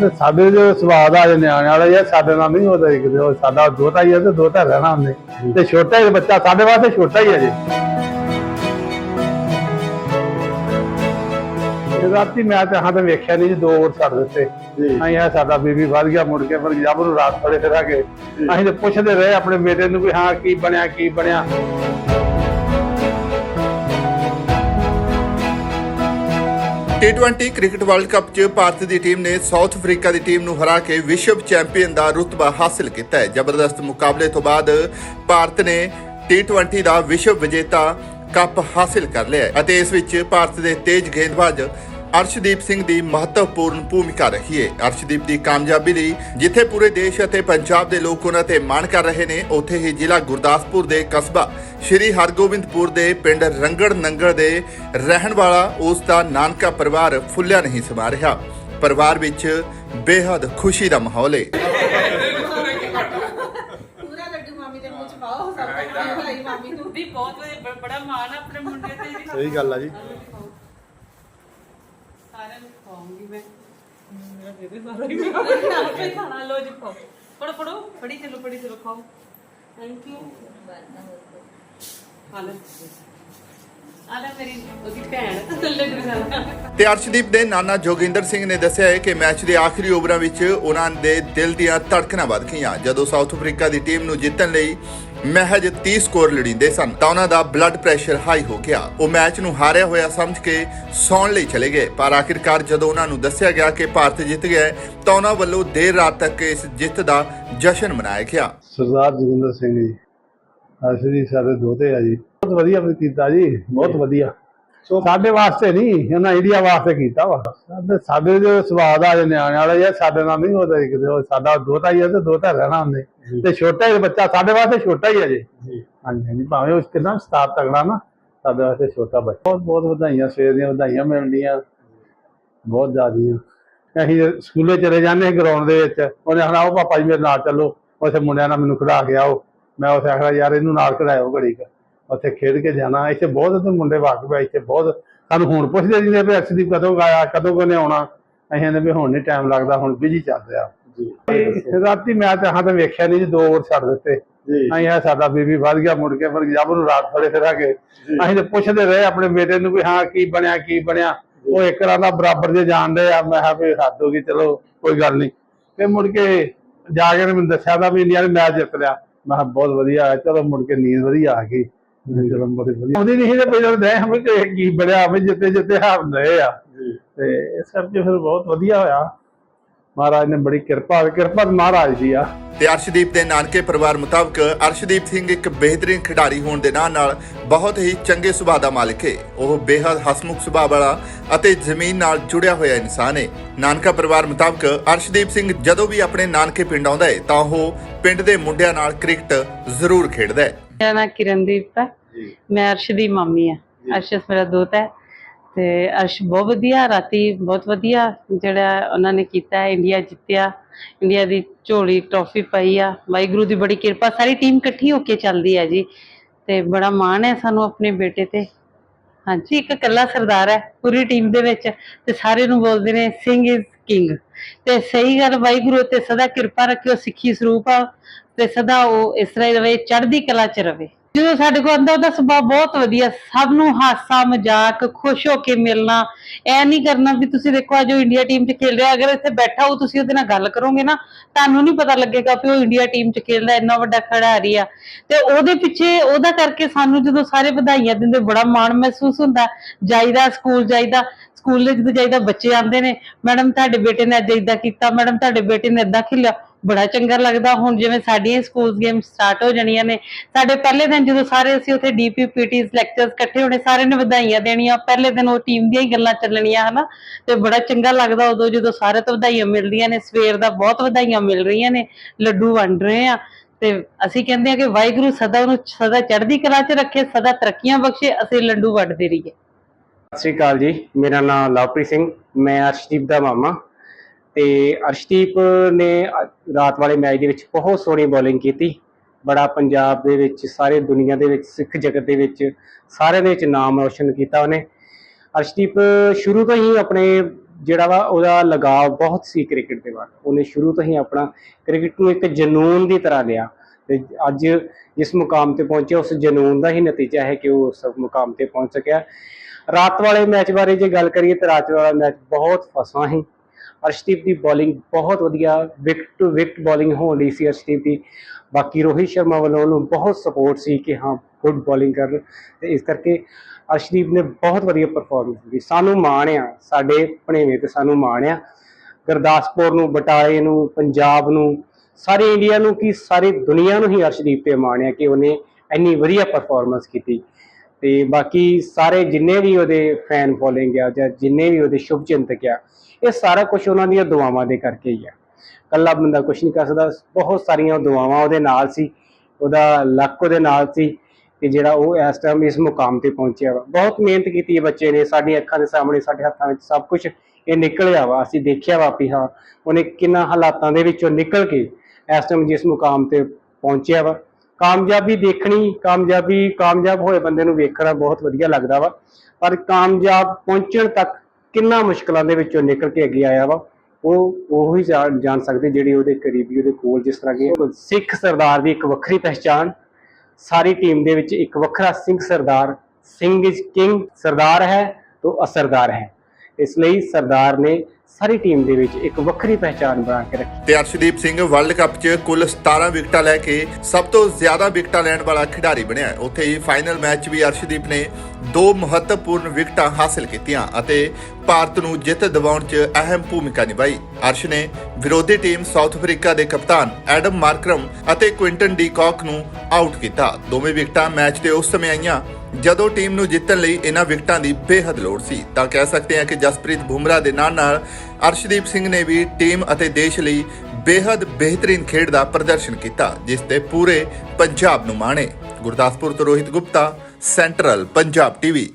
ਤੇ ਸਾਡੇ ਜੋ ਸਵਾਦ ਆ ਜੇ ਨਿਆਣੇ ਵਾਲਾ ਯਾਰ ਸਾਡੇ ਨਾਲ ਨਹੀਂ ਹੁੰਦਾ ਕਿਤੇ ਉਹ ਸਾਡਾ ਦੋਤਾ ਹੀ ਹੈ ਤੇ ਦੋਤਾ ਰਹਿਣਾ ਉਹਨੇ। ਤੇ ਛੋਟਾ ਹੀ ਬੱਚਾ ਸਾਡੇ ਵਾਸਤੇ ਛੋਟਾ ਹੀ ਹੈ ਜੀ। ਰਾਤੀ ਮੈਂ ਤਾਂ ਹਾਂ ਤਾਂ ਵੇਖਿਆ ਨਹੀਂ ਜੀ ਦੋ ਓਵਰ ਛੱਡ ਦਿੱਤੇ। ਜੀ। ਅਸੀਂ ਇਹ ਸਾਡਾ ਬੀਬੀ ਵੱਧ ਗਿਆ ਮੁੜ ਕੇ ਪਰ ਨੂੰ ਰਾਤ ਫੜੇ ਫਿਰਾਂਗੇ। ਅਸੀਂ ਤੇ ਪੁੱਛਦੇ ਰਹੇ ਆਪਣੇ ਬੇਟੇ ਨੂੰ ਵੀ ਹਾਂ ਕੀ ਬਣਿਆ ਕੀ ਬਣਿਆ। ਟੀ20 ਕ੍ਰਿਕਟ ਵਰਲਡ ਕੱਪ 'ਚ ਭਾਰਤ ਦੀ ਟੀਮ ਨੇ ਸਾਊਥ ਅਫਰੀਕਾ ਦੀ ਟੀਮ ਨੂੰ ਹਰਾ ਕੇ ਵਿਸ਼ਵ ਚੈਂਪੀਅਨ ਦਾ ਰੁਤਬਾ ਹਾਸਲ ਕੀਤਾ ਹੈ। ਜ਼ਬਰਦਸਤ ਮੁਕਾਬਲੇ ਤੋਂ ਬਾਅਦ ਭਾਰਤ ਨੇ ਟੀ20 ਦਾ ਵਿਸ਼ਵ ਵਿਜੇਤਾ ਕੱਪ ਹਾਸਲ ਕਰ ਲਿਆ ਹੈ ਅਤੇ ਇਸ ਵਿੱਚ ਭਾਰਤ ਦੇ ਤੇਜ਼ ਗੇਂਦਬਾਜ਼ ਅਰਸ਼ਦੀਪ ਸਿੰਘ ਦੀ ਮਹੱਤਵਪੂਰਨ ਭੂਮਿਕਾ ਰਹੀ ਹੈ ਅਰਸ਼ਦੀਪ ਦੀ ਕਾਮਯਾਬੀ ਲਈ ਜਿੱਥੇ ਪੂਰੇ ਦੇਸ਼ ਅਤੇ ਪੰਜਾਬ ਦੇ ਲੋਕ ਉਹਨਾਂ ਤੇ ਮਾਣ ਕਰ ਰਹੇ ਨੇ ਉੱਥੇ ਹੀ ਜ਼ਿਲ੍ਹਾ ਗੁਰਦਾਸਪੁਰ ਦੇ ਕਸਬਾ ਸ਼੍ਰੀ ਹਰਗੋਬਿੰਦਪੁਰ ਦੇ ਪਿੰਡ ਰੰਗੜ ਨੰਗਲ ਦੇ ਰਹਿਣ ਵਾਲਾ ਉਸ ਦਾ ਨਾਨਕਾ ਪਰਿਵਾਰ ਫੁੱਲਿਆ ਨਹੀਂ ਸਮਾ ਰਿਹਾ। ਪਰਿਵਾਰ ਵਿੱਚ ਬੇਹੱਦ ਖੁਸ਼ੀ ਦਾ ਮਾਹੌਲ ਹੈ ਪੂਰਾ ਲੱਡੂ ਮਾਮੀ ਦੇ ਮੂੰਹ ਚ ਪਾਓ ਸਭ ਤੋਂ ਭਾਈ ਮਾਮੀ ਨੂੰ। ਵੀ ਬਹੁਤ ਵਧੀਆ, ਬ- ਬੜਾ ਮਾਣ ਆ ਆਪਣੇ ਮੁੰਡੇ ਤੇ। ਜੀ ਸਹੀ ਗੱਲ ਆ ਜੀ ਸਾਰਿਆਂ ਨੂੰ ਖਵਾਉਂਗੀ ਮੈਂ ਮੇਰਾ ਬੇਬੇ ਸਾਰਾ ਹੀ ਮੇਰਾ ਆਪੇ ਖਾਣਾ ਲੋ ਜੀ ਖਾਓ। ਪੜੋ ਪੜੋ ਪੜੀ ਚਲੋ ਪੜੀ ਚਲੋ ਖਾਓ। ਥੈਂਕ ਯੂ ਹਾਲੇ ਆਲਾ ਮੇਰੀ ਉਹਦੀ ਭੈਣ ਲੱਡੂ ਖਾਣਾ ਤੇ ਅਰਸ਼ਦੀਪ ਦੇ ਨਾਨਾ ਜੋਗਿੰਦਰ ਸਿੰਘ ਨੇ ਦੱਸਿਆ ਹੈ ਕਿ ਮੈਚ ਦੇ ਆਖਰੀ ਓਵਰਾਂ ਵਿੱਚ ਉਹਨਾਂ ਦੇ ਦਿਲ ਦੀਆਂ ਧੜਕਣਾਂ ਵੱਧ ਗਈਆਂ। ਜਦੋਂ ਸਾਊਥ ਅਫਰੀਕਾ ਦੀ ਟੀਮ ਨੂੰ ਜਿੱਤਣ ਲਈ ਮਹਿਜ 30 ਸਕੋਰ ਲੜੀਂਦੇ ਸਨ, ਤਾਂ ਉਹਨਾਂ ਦਾ ਬਲੱਡ ਪ੍ਰੈਸ਼ਰ ਹਾਈ ਹੋ ਗਿਆ। ਉਹ ਮੈਚ ਨੂੰ ਹਾਰਿਆ ਹੋਇਆ ਸਮਝ ਕੇ ਸੌਣ ਲਈ ਚਲੇ ਗਏ। ਪਰ ਆਖਿਰਕਾਰ ਜਦੋਂ ਉਹਨਾਂ ਨੂੰ ਦੱਸਿਆ ਗਿਆ ਕਿ ਭਾਰਤ ਜਿੱਤ ਗਿਆ ਤਾਂ ਉਹਨਾਂ ਵੱਲੋਂ ਦੇਰ ਰਾਤ ਤੱਕ ਇਸ ਜਿੱਤ ਦਾ ਜਸ਼ਨ ਮਨਾਇਆ ਗਿਆ। ਸਰਦਾਰ ਜੋਗਿੰਦਰ ਸਿੰਘ ਜੀ ਅਸਲੀ ਸਾਡੇ ਦੋਤੇ ਆ ਜੀ। ਬਹੁਤ ਵਧੀਆ ਕੀਤਾ ਜੀ, ਬਹੁਤ ਵਧੀਆ। ਸਾਡੇ ਵਾਸਤੇ ਨਹੀਂ ਇਹਨਾਂ ਇੰਡੀਆ ਵਾਸਤੇ ਕੀਤਾ ਵਾ। ਸਾਡੇ ਸਾਡੇ ਜੋ ਸਵਾਦ ਆ ਜੇ ਨਿਆਣੇ ਵਾਲਾ ਯਾਰ ਸਾਡੇ ਨਾਲ ਨਹੀਂ ਹੁੰਦਾ ਜੀ ਕਿਤੇ ਉਹ ਸਾਡਾ ਦੋਤਾ ਹੀ ਹੈ ਤੇ ਦੋਤਾ ਰਹਿਣਾ ਉਹਨੇ। ਤੇ ਛੋਟਾ ਹੀ ਬੱਚਾ ਸਾਡੇ ਵਾਸਤੇ ਛੋਟਾ ਹੀ ਹੈ ਜੀ। ਹਾਂਜੀ ਹਾਂਜੀ ਭਾਵੇਂ ਉਸ ਕਿੰਨਾ ਸਟਾਰ ਤਗੜਾ ਨਾ ਸਾਡੇ ਵਾਸਤੇ ਛੋਟਾ ਬੱਚਾ। ਬਹੁਤ ਬਹੁਤ ਵਧਾਈਆਂ ਸਵੇਰ ਦੀਆਂ ਵਧਾਈਆਂ ਮਿਲਦੀਆਂ ਬਹੁਤ ਜ਼ਿਆਦੀਆਂ ਅਸੀਂ ਸਕੂਲੇ ਚਲੇ ਜਾਂਦੇ ਗਰਾਊਂਡ ਦੇ ਵਿੱਚ ਉਹਨੇ ਆਖਣਾ ਉਹ ਪਾਪਾ ਜੀ ਮੇਰੇ ਨਾਲ ਚੱਲੋ ਉੱਥੇ ਮੁੰਡਿਆਂ ਨਾਲ ਮੈਨੂੰ ਖੜਾ ਕੇ ਆਓ। ਮੈਂ ਉੱਥੇ ਆਖਣਾ ਯਾਰ ਇਹਨੂੰ ਨਾਲ ਖੜਾਇਓ ਘੜੀ ਕੁ। ਉੱਥੇ ਖੇਡ ਕੇ ਜਾਣਾ ਇੱਥੇ ਬਹੁਤ ਮੁੰਡੇ ਵਾਕਫ ਆ ਇੱਥੇ ਬਹੁਤ। ਸਾਨੂੰ ਹੁਣ ਪੁੱਛਦੇ ਜੀ ਨੇ ਵੀ ਅਕਸਦੀਪ ਕਦੋਂ ਆਇਆ ਕਦੋਂ ਕਨੇ ਆਉਣਾ? ਅਸੀਂ ਕਹਿੰਦੇ ਵੀ ਹੁਣ ਨਹੀਂ ਟਾਈਮ ਲੱਗਦਾ ਹੁਣ ਬਿਜ਼ੀ ਚੱਲ ਰਿਹਾ। ਜੀ। ਰਾਤੀ ਮੈਂ ਤਾਂ ਹਾਂ ਤਾਂ ਵੇਖਿਆ ਨਹੀਂ ਜੀ ਦੋ ਓਵਰ ਛੱਡ ਦਿੱਤੇ। ਜੀ। ਅਸੀਂ ਇਹ ਸਾਡਾ ਬੀਬੀ ਵੱਧ ਗਿਆ ਮੁੜ ਕੇ ਪਰ ਜਬ ਨੂੰ ਰਾਤ ਫੜੇ ਫਿਰਾਂਗੇ ਅਸੀਂ ਤੇ ਪੁੱਛਦੇ ਰਹੇ ਆਪਣੇ ਬੇਟੇ ਨੂੰ ਵੀ ਹਾਂ ਕੀ ਬਣਿਆ ਕੀ ਬਣਿਆ? ਉਹ ਇੱਕ ਰਾਂ ਦਾ ਬਰਾਬਰ ਜੇ ਜਾਣਦੇ ਆ। ਮੈਂ ਕਿਹਾ ਵੀ ਹੱਦ ਹੋ ਗਈ ਚਲੋ ਕੋਈ ਗੱਲ ਨਹੀਂ ਤੇ ਮੁੜ ਕੇ ਜਾ ਕੇ ਮੈਨੂੰ ਦੱਸਿਆ ਦਾ ਵੀ ਇੰਡੀਆ ਨੇ ਮੈਚ ਜਿੱਤ ਲਿਆ। ਮੈਂ ਕਿਹਾ ਬਹੁਤ ਵਧੀਆ ਚਲੋ ਮੁੜ ਕੇ ਨੀਂਦ ਵਧੀਆ ਆ ਗਈ। ਮੈਂ ਕਿਹਾ ਚਲੋ ਬੜੀ ਵਧੀਆ। ਉਹਦੀ ਨਹੀਂ ਤੇ ਪਹਿਲਾਂ ਦੇ ਹਮੇ ਕੀ ਬਣਿਆ ਹਮੇ ਜਿੱਤੇ ਜਿੱਤੇ ਹਾਰ ਰਹੇ ਆ। ਤੇ ਇਸ ਕਰਕੇ ਫਿਰ ਬਹੁਤ ਵਧੀਆ ਹੋਇਆ। ਮਹਾਰਾਜ ਨੇ ਬੜੀ ਕਿਰਪਾ ਕਿਰਪਾ ਮਹਾਰਾਜ ਦੀ ਆ। ਤੇ ਅਰਸ਼ਦੀਪ ਦੇ ਨਾਨਕੇ ਪਰਿਵਾਰ ਮੁਤਾਬਕ ਅਰਸ਼ਦੀਪ ਸਿੰਘ ਇੱਕ ਬਿਹਤਰੀਨ ਖਿਡਾਰੀ ਹੋਣ ਦੇ ਨਾਲ ਨਾਲ ਬਹੁਤ ਹੀ ਚੰਗੇ ਸੁਭਾਅ ਦਾ ਮਾਲਕ ਹੈ। ਉਹ ਬੇਹੱਦ ਹਸਮੁਖ ਸੁਭਾਅ ਵਾਲਾ ਅਤੇ ਜ਼ਮੀਨ ਨਾਲ ਜੁੜਿਆ ਹੋਇਆ ਇਨਸਾਨ ਹੈ। ਨਾਨਕਾ ਪਰਿਵਾਰ ਮੁਤਾਬਕ ਅਰਸ਼ਦੀਪ ਸਿੰਘ ਜਦੋਂ ਵੀ ਆਪਣੇ ਨਾਨਕੇ ਪਿੰਡ ਆਉਂਦਾ ਹੈ ਤਾਂ ਉਹ ਪਿੰਡ ਦੇ ਮੁੰਡਿਆਂ ਨਾਲ ਕ੍ਰਿਕਟ ਜ਼ਰੂਰ ਖੇਡਦਾ ਹੈ। ਮੇਰਾ ਨਾਂ ਕਿਰਨਦੀਪ ਹੈ। ਮੈਂ ਅਰਸ਼ ਦੀ ਮੰਮੀ ਆ ਅਰਸ਼ ਮੇਰਾ ਦੋਤਾ ਹੈ ਤੇ ਅਰਸ਼ ਬਹੁਤ ਵਧੀਆ ਰਾਤੀ ਬਹੁਤ ਵਧੀਆ ਜਿਹੜਾ ਉਹਨਾਂ ਨੇ ਕੀਤਾ ਹੈ ਇੰਡੀਆ ਜਿੱਤਿਆ ਇੰਡੀਆ ਦੀ ਝੋਲੀ ਟਰੋਫੀ ਪਾਈ ਆ। ਵਾਹਿਗੁਰੂ ਦੀ ਬੜੀ ਕਿਰਪਾ ਸਾਰੀ ਟੀਮ ਇਕੱਠੀ ਹੋ ਕੇ ਚੱਲਦੀ ਹੈ ਜੀ ਤੇ ਬੜਾ ਮਾਣ ਹੈ ਸਾਨੂੰ ਆਪਣੇ ਬੇਟੇ ਤੇ। ਹਾਂਜੀ ਇੱਕ ਇਕੱਲਾ ਸਰਦਾਰ ਹੈ ਪੂਰੀ ਟੀਮ ਦੇ ਵਿੱਚ ਤੇ ਸਾਰੇ ਨੂੰ ਬੋਲਦੇ ਨੇ ਸਿੰਘ ਇਜ਼ ਕਿੰਗ ਤੇ ਸਹੀ ਗੱਲ ਵਾਹਿਗੁਰੂ ਤੇ ਸਦਾ ਕਿਰਪਾ ਰੱਖਿਓ ਸਿੱਖੀ ਸਰੂਪ ਆ। ਤੇ ਸਦਾ ਉਹ ਇਸ ਤਰ੍ਹਾਂ ਹੀ ਰਵੇ, ਚੜ੍ਹਦੀ ਕਲਾ ਚ ਰਵੇ। ਜਦੋਂ ਸਾਡੇ ਕੋਲ ਆਂਦਾ ਉਹਦਾ ਸੁਭਾਅ ਬਹੁਤ ਵਧੀਆ। ਸਭ ਨੂੰ ਹਾਸਾ, ਮਜ਼ਾਕ, ਖੁਸ਼ ਹੋ ਕੇ ਮਿਲਣਾ, ਐ ਨਹੀਂ ਕਰਨਾ ਵੀ ਤੁਸੀਂ ਦੇਖੋ, ਅੱਜ ਉਹ ਇੰਡੀਆ ਟੀਮ 'ਚ ਖੇਲ ਰਿਹਾ, ਅਗਰ ਇੱਥੇ ਬੈਠਾ ਹੋ ਤੁਸੀਂ ਉਹਦੇ ਨਾਲ ਗੱਲ ਕਰੋਗੇ ਨਾ, ਤੁਹਾਨੂੰ ਨਹੀਂ ਪਤਾ ਲੱਗੇਗਾ ਵੀ ਉਹ ਇੰਡੀਆ ਟੀਮ 'ਚ ਖੇਲਦਾ, ਇੰਨਾ ਵੱਡਾ ਖਿਡਾਰੀ ਆ। ਤੇ ਉਹਦੇ ਪਿੱਛੇ, ਉਹਦਾ ਕਰਕੇ ਸਾਨੂੰ ਜਦੋਂ ਸਾਰੇ ਵਧਾਈਆਂ ਦਿੰਦੇ, ਬੜਾ ਮਾਣ ਮਹਿਸੂਸ ਹੁੰਦਾ। ਜਾਈਦਾ ਸਕੂਲ ਜਾਈਦਾ, ਸਕੂਲ ਦੇ ਜਦੋਂ ਜਾਈਦਾ ਬੱਚੇ ਆਉਂਦੇ ਨੇ, ਮੈਡਮ, ਤੁਹਾਡੇ ਬੇਟੇ ਨੇ ਅੱਜ ਇਦਾਂ ਕੀਤਾ, ਮੈਡਮ, ਤੁਹਾਡੇ ਬੇਟੇ ਨੇ ਇਦਾਂ ਖੇਲਿਆ। ਬੜਾ ਚੰਗਾ ਲੱਗਦਾ। ਹੁਣ ਜਿਵੇਂ ਸਾਡੀਆਂ ਸਕੂਲਸ ਗੇਮ ਸਟਾਰਟ ਹੋ ਜਾਣੀਆਂ ਨੇ, ਸਾਡੇ ਪਹਿਲੇ ਦਿਨ ਜਦੋਂ ਸਾਰੇ ਅਸੀਂ ਉੱਥੇ ਡੀਪੀ ਪੀਟੀਸ ਲੈਕਚਰਸ ਇਕੱਠੇ ਹੋਣੇ ਸਾਰੇ ਨੇ ਵਧਾਈਆਂ ਦੇਣੀਆਂ, ਪਹਿਲੇ ਦਿਨ ਉਹ ਟੀਮ ਦੀਆਂ ਹੀ ਗੱਲਾਂ ਚੱਲਣੀਆਂ, ਹਨਾ? ਤੇ ਬੜਾ ਚੰਗਾ ਲੱਗਦਾ ਉਦੋਂ ਜਦੋਂ ਸਾਰੇ ਤੋਂ ਵਧਾਈਆਂ ਮਿਲਦੀਆਂ ਨੇ, ਸਵੇਰ ਦਾ ਬਹੁਤ ਵਧਾਈਆਂ ਮਿਲ ਰਹੀਆਂ ਨੇ, ਲੱਡੂ ਵੰਡ ਰਹੇ ਆ ਤੇ ਅਸੀਂ ਕਹਿੰਦੇ ਆ ਕਿ ਵਾਹਿਗੁਰੂ ਸਦਾ ਉਹਨੂੰ, ਸਦਾ ਚੜ੍ਹਦੀ ਕਲਾ 'ਚ ਰੱਖੇ, ਸਦਾ ਤਰੱਕੀਆਂ ਬਖਸ਼ੇ, ਅਸੀਂ ਲੱਡੂ ਵੰਡਦੇ ਰਹੀਏ। ਸਤਿ ਸ਼੍ਰੀ ਅਕਾਲ ਜੀ, ਮੇਰਾ ਨਾਮ ਲਵਪ੍ਰੀਤ ਸਿੰਘ, ਮੈਂ ਅਰਸ਼ਦੀਪ ਦਾ ਮਾਮਾ। ਤੇ ਅਰਸ਼ਦੀਪ ਨੇ ਰਾਤ ਵਾਲੇ ਮੈਚ ਦੇ ਵਿੱਚ ਬਹੁਤ ਸੋਹਣੀ ਬੋਲਿੰਗ ਕੀਤੀ। ਬੜਾ ਪੰਜਾਬ ਦੇ ਵਿੱਚ, ਸਾਰੇ ਦੁਨੀਆ ਦੇ ਵਿੱਚ, ਸਿੱਖ ਜਗਤ ਦੇ ਵਿੱਚ ਸਾਰਿਆਂ ਦੇ ਵਿੱਚ ਨਾਮ ਰੌਸ਼ਨ ਕੀਤਾ ਉਹਨੇ। ਅਰਸ਼ਦੀਪ ਸ਼ੁਰੂ ਤੋਂ ਹੀ ਆਪਣੇ ਜਿਹੜਾ ਵਾ ਉਹਦਾ ਲਗਾਵ ਬਹੁਤ ਸੀ ਕ੍ਰਿਕਟ ਦੇ ਵੱਲ। ਉਹਨੇ ਸ਼ੁਰੂ ਤੋਂ ਹੀ ਆਪਣਾ ਕ੍ਰਿਕਟ ਨੂੰ ਇੱਕ ਜਨੂਨ ਦੀ ਤਰ੍ਹਾਂ ਲਿਆ ਤੇ ਅੱਜ ਜਿਸ ਮੁਕਾਮ ਤੇ ਪਹੁੰਚਿਆ। ਉਸ ਜਨੂਨ ਦਾ ਹੀ ਨਤੀਜਾ ਹੈ ਕਿ ਉਹ ਉਸ ਮੁਕਾਮ ਤੇ ਪਹੁੰਚ ਸਕਿਆ। ਰਾਤ ਵਾਲੇ ਮੈਚ ਬਾਰੇ ਜੇ ਗੱਲ ਕਰੀਏ, ਤਾਂ ਰਾਤ ਵਾਲਾ ਮੈਚ ਬਹੁਤ ਫਸਾਂ ਸੀ। ਅਰਸ਼ਦੀਪ ਦੀ ਬੋਲਿੰਗ ਬਹੁਤ ਵਧੀਆ ਵਿਕਟ ਟੂ ਵਿਕਟ ਬੋਲਿੰਗ ਹੋ ਰਹੀ ਸੀ ਅਰਸ਼ਦੀਪ ਦੀ। ਬਾਕੀ ਰੋਹਿਤ ਸ਼ਰਮਾ ਵੱਲੋਂ ਉਹਨੂੰ ਬਹੁਤ ਸਪੋਰਟ ਸੀ ਕਿ ਹਾਂ ਗੁੱਡ ਬੋਲਿੰਗ ਕਰ ਤੇ ਇਸ ਕਰਕੇ ਅਰਸ਼ਦੀਪ ਨੇ ਬਹੁਤ ਵਧੀਆ ਪਰਫਾਰਮੈਂਸ ਦਿੱਤੀ। ਸਾਨੂੰ ਮਾਣ ਆ ਸਾਡੇ ਭਣੇਵੇਂ ਤੇ ਸਾਨੂੰ ਮਾਣ ਆ ਗੁਰਦਾਸਪੁਰ ਨੂੰ, ਬਟਾਲੇ ਨੂੰ, ਪੰਜਾਬ ਨੂੰ, ਸਾਰੇ ਇੰਡੀਆ ਨੂੰ ਕੀ ਸਾਰੀ ਦੁਨੀਆ ਨੂੰ ਹੀ ਅਰਸ਼ਦੀਪ ਤੇ ਮਾਣ ਆ ਕਿ ਉਹਨੇ ਇੰਨੀ ਵਧੀਆ ਪਰਫਾਰਮੈਂਸ ਕੀਤੀ। ਤੇ ਬਾਕੀ ਸਾਰੇ ਜਿੰਨੇ ਵੀ ਉਹਦੇ ਫੈਨ ਫੋਲੋਇੰਗ ਆ ਜਾਂ ਜਿੰਨੇ ਵੀ ਉਹਦੇ ਸ਼ੁਭ ਚਿੰਤਕ ਆ, ਇਹ ਸਾਰਾ ਕੁਝ ਉਹਨਾਂ ਦੀਆਂ ਦੁਆਵਾਂ ਦੇ ਕਰਕੇ ਹੀ ਆ। ਕੱਲਾ ਬੰਦਾ ਕੁਝ ਨਹੀਂ ਕਰ ਸਕਦਾ। ਬਹੁਤ ਸਾਰੀਆਂ ਦੁਆਵਾਂ ਉਹਦੇ ਨਾਲ ਸੀ, ਉਹਦਾ ਲੱਕ ਉਹਦੇ ਨਾਲ ਸੀ ਕਿ ਜਿਹੜਾ ਉਹ ਇਸ ਟਾਈਮ ਇਸ ਮੁਕਾਮ ਤੇ ਪਹੁੰਚਿਆ ਵਾ। ਬਹੁਤ ਮਿਹਨਤ ਕੀਤੀ ਹੈ ਬੱਚੇ ਨੇ, ਸਾਡੀਆਂ ਅੱਖਾਂ ਦੇ ਸਾਹਮਣੇ, ਸਾਡੇ ਹੱਥਾਂ ਵਿੱਚ ਸਭ ਕੁਝ ਇਹ ਨਿਕਲਿਆ ਵਾ। ਅਸੀਂ ਦੇਖਿਆ ਵਾ ਵੀ ਹਾਂ, ਉਹਨੇ ਕਿੰਨਾ ਹਾਲਾਤਾਂ ਦੇ ਵਿੱਚੋਂ ਨਿਕਲ ਕੇ ਇਸ ਟਾਈਮ ਜਿਸ ਮੁਕਾਮ ਤੇ ਪਹੁੰਚਿਆ ਵਾ। ਕਾਮਯਾਬੀ ਦੇਖਣੀ, ਕਾਮਯਾਬੀ ਕਾਮਯਾਬ ਹੋਏ ਬੰਦੇ ਨੂੰ ਵੇਖਣਾ ਬਹੁਤ ਵਧੀਆ ਲੱਗਦਾ ਵਾ। ਪਰ ਕਾਮਯਾਬ ਪਹੁੰਚਣ ਤੱਕ ਕਿੰਨਾ ਮੁਸ਼ਕਲਾਂ ਦੇ ਵਿੱਚੋਂ ਨਿਕਲ ਕੇ ਅੱਗੇ ਆਇਆ ਵਾ। ਉਹ ਉਹ ਹੀ ਜਾਣ ਜਾਣ ਸਕਦੇ ਜਿਹੜੀ ਉਹਦੇ ਕਰੀਬੀ, ਉਹਦੇ ਕੋਲ ਜਿਸ ਤਰ੍ਹਾਂ ਕਿ ਸਿੱਖ ਸਰਦਾਰ ਦੀ ਇੱਕ ਵੱਖਰੀ ਪਹਿਚਾਣ। ਸਾਰੀ ਟੀਮ ਦੇ ਵਿੱਚ ਇੱਕ ਵੱਖਰਾ ਸਿੰਘ ਸਰਦਾਰ, ਸਿੰਘ ਇਜ਼ ਕਿੰਗ, ਸਰਦਾਰ ਹੈ ਤੋਂ ਅਸਰਦਾਰ ਹੈ। ਇਸ ਲਈ ਸਰਦਾਰ ਨੇ ਸਾਰੀ ਟੀਮ ਦੇ ਵਿੱਚ ਇੱਕ ਵੱਖਰੀ ਪਹਿਚਾਣ ਬਣਾ ਕੇ ਰੱਖੀ। ਤੇ ਅਰਸ਼ਦੀਪ ਸਿੰਘ ਵਰਲਡ ਕੱਪ 'ਚ ਕੁੱਲ 17 ਵਿਕਟਾਂ ਲੈ ਕੇ ਸਭ ਤੋਂ ਜ਼ਿਆਦਾ ਵਿਕਟਾਂ ਲੈਣ ਵਾਲਾ ਖਿਡਾਰੀ ਬਣਿਆ ਉੱਥੇ ਹੀ ਫਾਈਨਲ ਮੈਚ ਵੀ ਅਰਸ਼ਦੀਪ ਨੇ ਦੋ ਮਹੱਤਵਪੂਰਨ ਵਿਕਟਾਂ ਹਾਸਲ ਕੀਤੀਆਂ ਅਤੇ ਭਾਰਤ ਨੂੰ ਜਿੱਤ ਦਿਵਾਉਣ 'ਚ ਅਹਿਮ ਭੂਮਿਕਾ ਨਿਭਾਈ। ਅਰਸ਼ ਨੇ ਵਿਰੋਧੀ ਟੀਮ ਸਾਊਥ ਅਫਰੀਕਾ ਦੇ ਕਪਤਾਨ ਐਡਮ ਮਾਰਕਰਮ ਅਤੇ ਕੁਇੰਟਨ ਡੀ ਕਾਕ ਨੂੰ ਆਊਟ ਕੀਤਾ। ਦੋਵੇਂ ਵਿਕਟਾਂ ਮੈਚ ਦੇ ਉਸ ਸਮੇਂ ਆਈਆਂ ਜਦੋਂ ਟੀਮ ਨੂੰ ਜਿੱਤਣ ਲਈ ਇਹਨਾਂ ਵਿਕਟਾਂ ਦੀ ਬੇਹੱਦ ਲੋੜ ਸੀ, ਤਾਂ ਕਹਿ ਸਕਦੇ ਹਾਂ ਕਿ ਜਸਪ੍ਰੀਤ ਬੁਮਰਾਹ ਦੇ ਨਾਲ ਨਾਲ ਅਰਸ਼ਦੀਪ ਸਿੰਘ ਨੇ ਵੀ ਟੀਮ ਅਤੇ ਦੇਸ਼ ਲਈ ਬੇਹੱਦ ਬਿਹਤਰੀਨ ਖੇਡ ਦਾ ਪ੍ਰਦਰਸ਼ਨ ਕੀਤਾ, ਜਿਸ ਤੇ ਪੂਰੇ ਪੰਜਾਬ ਨੂੰ ਮਾਣੇ। ਗੁਰਦਾਸਪੁਰ ਤੋਂ ਰੋਹਿਤ ਗੁਪਤਾ, ਸੈਂਟਰਲ ਪੰਜਾਬ ਟੀਵੀ।